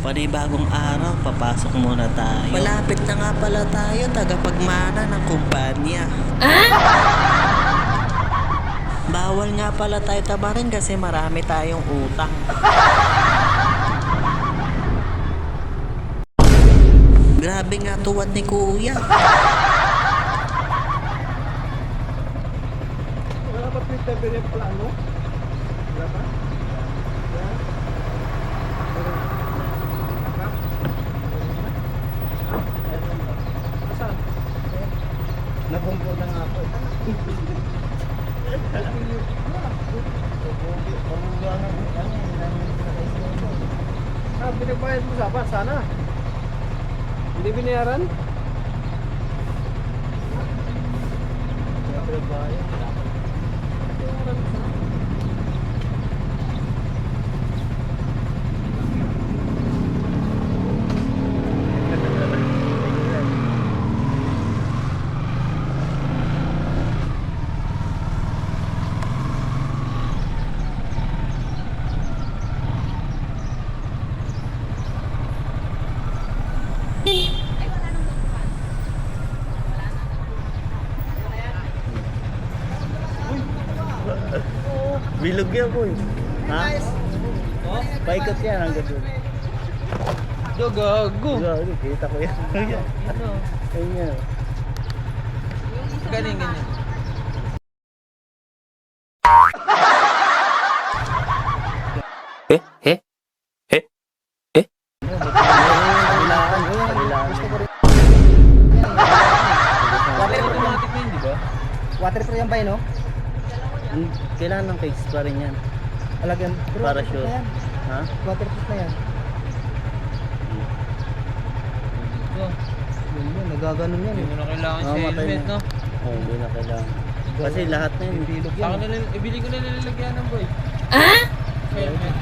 Panibagong araw, papasok muna tayo. Malapit na nga pala tayo, tagapagmana ng kumpanya. Bawal nga pala tayo tabarin kasi marami tayong utang. Grabe nga tuwan ni Kuya. Wala ba Twitter ganyan pala ano? Wala ba? Nabungko na nga ako. Ah, binagbayad mo sa ba? Sana. Hindi binayaran? Binagbayad. Bilog yan po Ha? Paikot yan hanggang doon. Gago. Gago, kita ko yan. Ano? Ayun yan. Galing ganyan. Kabilaan, kabilaan. Water automatic na yun, di ba? Waterproof yan ba yun, no? Hmm, Kailangan ng fix pa rin yan. Alagyan. Pero Para waterproof sure. na yan. Ha? Waterproof na yan. So, Yun yun, nagaganon yan. hindi mo eh. na kailangan sa Mamatay helmet, na. no? Oo, hindi na kailangan. Kasi lahat na yun. Bilog Ako yan. na ibili ko na nilalagyan ng boy. Ah? Helmet.